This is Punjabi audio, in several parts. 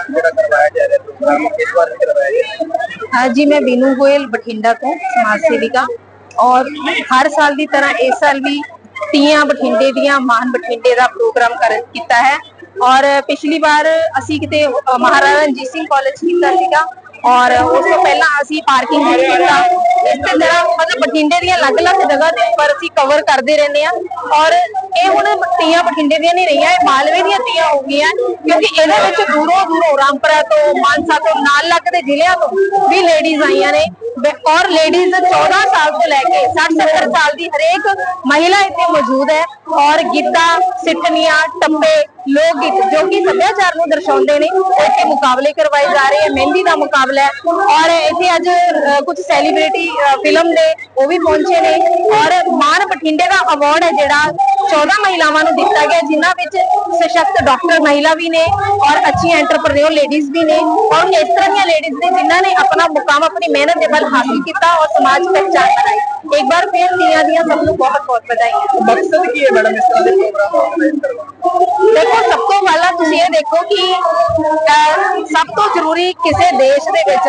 ਜਿਹੜਾ ਕਰਵਾਇਆ ਜਾ ਰਿਹਾ ਪ੍ਰੋਗਰਾਮ ਇਸ ਵਾਰ ਵੀ ਕਰਵਾਇਆ ਜਾ ਰਿਹਾ हाँ जी मैं बीनू गोयल बठिंडा ਤੋਂ ਸਮਾਜ ਸੇਵਿਕਾ ਔਰ ਹਰ ਸਾਲ ਦੀ ਤਰ੍ਹਾਂ ਇਸ ਸਾਲ ਵੀ ਤੀਆਂ ਬਠਿੰਡੇ ਦੀਆਂ ਮਾਨ ਬਠਿੰਡੇ ਦਾ ਪ੍ਰੋਗਰਾਮ ਕਰ ਕੀਤਾ ਹੈ ਔਰ ਪਿਛਲੀ ਵਾਰ ਅਸੀਂ ਕਿਤੇ ਅ, ਮਹਾਰਾਜਾ ਰਣਜੀਤ ਸਿੰਘ ਕਾਲਜ ਕੀਤਾ ਸੀਗਾ ਔਰ ਉਸ ਤੋਂ ਪਹਿਲਾਂ ਅਸੀਂ ਪਾਰਕਿੰਗ ਵਿੱਚ ਕੀਤਾ ਇਸ ਤਰ੍ਹਾਂ ਮਤਲਬ ਬਠਿੰਡੇ ਦੀਆਂ ਅਲੱਗ-ਅਲੱਗ ਜਗ੍ਹਾ ਦੇ ਉੱਪਰ ਅਸੀਂ ਕਵਰ ਕਰਦੇ ਰਹਿੰਦੇ ਆ ਔਰ ਇਹ ਹੁਣ ਤੀਆਂ ਬਠਿੰਡੇ ਦੀਆਂ ਨਹੀਂ ਰਹੀਆਂ, ਇਹ ਮਾਲਵੇ ਦੀਆਂ ਤੀਆਂ ਹੋ ਗਈਆਂ, ਕਿਉਂਕਿ ਇਹਦੇ ਵਿੱਚ ਦੂਰੋਂ ਦੂਰੋਂ ਰਾਮਪੁਰਾ ਤੋਂ, ਮਾਨਸਾ ਤੋਂ, ਨਾਲ ਲੱਗਦੇ ਜ਼ਿਲ੍ਹਿਆਂ ਤੋਂ ਵੀ ਲੇਡੀਜ਼ ਆਈਆਂ ਨੇ। ਬ- ਔਰ ਲੇਡੀਜ਼ 14 ਸਾਲ ਤੋਂ ਲੈ ਕੇ 60 70 ਸਾਲ ਦੀ ਹਰੇਕ ਮਹਿਲਾ ਇੱਥੇ ਮੌਜੂਦ ਹੈ। ਔਰ ਗਿੱਧਾ, ਸਿੱਠਣੀਆਂ, ਟੱਪੇ, ਲੋਕ ਗੀਤ ਜੋ ਕਿ ਸੱਭਿਆਚਾਰ ਨੂੰ ਦਰਸਾਉਂਦੇ ਨੇ ਇੱਥੇ ਮੁਕਾਬਲੇ ਕਰਵਾਏ ਜਾ ਰਹੇ ਹੈ, ਮਹਿੰਦੀ ਦਾ ਮੁਕਾਬਲਾ ਹੈ। ਔਰ ਇੱਥੇ ਅੱਜ ਕੁਝ ਸੈਲੀਬ੍ਰਿਟੀ ਫਿਲਮ ਦੇ ਉਹ ਵੀ ਪਹੁੰਚੇ ਨੇ। ਔਰ ਮਾਨ ਬਠਿੰਡੇ ਦਾ ਅਵਾਰਡ ਹੈ ਜਿਹੜਾ 14 ਮਹਿਲਾਵਾਂ ਨੂੰ ਦਿੱਤਾ ਗਿਆ ਜਿਨ੍ਹਾਂ ਵਿੱਚ ਸਸ਼ਕਤ ਡਾਕਟਰ ਮਹਿਲਾ ਵੀ ਨੇ ਔਰ ਅੱਛੀਆਂ ਐਂਟਰਪ੍ਰੈਨਿਓਰ ਲੇਡੀਜ਼ ਵੀ ਨੇ। ਔਰ ਇਸ ਤਰ੍ਹਾਂ ਦੀਆਂ ਲੇਡੀਜ਼ ਨੇ ਜਿਨ੍ਹਾਂ ਨੇ ਆਪਣਾ ਮੁਕਾਮ ਆਪਣੀ ਮਿਹਨਤ ਦੇ ਬਲ ਹਾਸਿਲ ਕੀਤਾ ਔਰ ਸਮਾਜ ਪਹਿਚਾਨ ਬਣਾਈ। ਇੱਕ ਵਾਰ ਫਿਰ ਤੀਆਂ ਦੀਆਂ ਸਭ ਨੂੰ ਬਹੁਤ ਬਹੁਤ ਵਧਾਈਆਂ। ਮਕਸਦ ਕੀ ਹੈ ਮੈਡਮ ਇਸ ਤਰ੍ਹਾਂ ਦੇ ਪ੍ਰੋਗਰਾਮ ਆਰਗੇਨਾਈਜ਼ ਕਰਵਾਉਣ ਦੇਖੋ ਸਭ ਤੋਂ ਪਹਿਲਾਂ ਤੁਸੀਂ ਇਹ ਦੇਖੋ ਕਿ ਸਭ ਤੋਂ ਜ਼ਰੂਰੀ ਕਿਸੇ ਦੇਸ਼ ਦੇ ਵਿੱਚ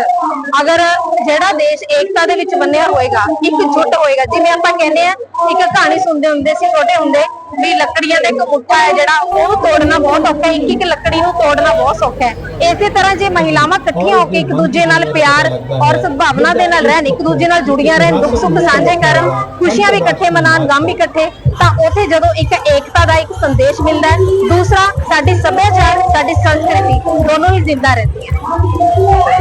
ਅਗਰ ਜਿਹੜਾ ਦੇਸ਼ ਏਕਤਾ ਦੇ ਵਿੱਚ ਬੰਨਿਆ ਹੋਏਗਾ, ਇੱਕ ਜੁੱਟ ਹੋਏਗਾ, ਜਿਵੇਂ ਆਪਾਂ ਕਹਿੰਦੇ ਆ ਇੱਕ ਕਹਾਣੀ ਸੁਣਦੇ ਹੁੰਦੇ ਸੀ, ਛੋਟੇ ਹੁੰਦੇ, ਵੀ ਲੱਕੜੀਆਂ ਦਾ ਇੱਕ ਮੁੱਠਾ ਹੈ ਜਿਹੜਾ ਉਹਨੂੰ ਤੋੜਨਾ ਬਹੁਤ ਔਖਾ ਹੈ, ਇੱਕ ਇੱਕ ਲੱਕੜੀ ਨੂੰ ਤੋੜਨਾ ਬਹੁਤ ਸੌਖਾ ਹੈ। ਇਸੇ ਤਰ੍ਹਾਂ ਜੇ ਮਹਿਲਾਵਾਂ ਇਕੱਠੀਆਂ ਹੋ ਕੇ ਇੱਕ ਦੂਜੇ ਨਾਲ ਪਿਆਰ ਔਰ ਸਦਭਾਵਨਾ ਦੇ ਨਾਲ ਰਹਿਣ, ਇੱਕ ਦੂਜੇ ਨਾਲ ਜੁੜੀਆਂ ਰਹਿਣ ਦੁੱਖ ਸੁੱਖ ਸਾਂਝੇ ਕਰਨ, ਖੁਸ਼ੀਆਂ ਵੀ ਇਕੱਠੇ ਮਨਾਉਣ, ਗਮ ਵੀ ਇਕੱਠੇ, ਤਾਂ ਉਥੇ ਜਦੋਂ ਇੱਕ ਏਕਤਾ ਸੰਦੇਸ਼ ਮਿਲਦਾ ਹੈ। ਦੂਸਰਾ ਸਾਡੀ ਸੱਭਿਆਚਾਰ ਸਾਡੀ ਸੰਸਕ੍ਰਿਤੀ ਦੋਨੋਂ ਹੀ ਜ਼ਿੰਦਾ ਰਹਿੰਦੀਆਂ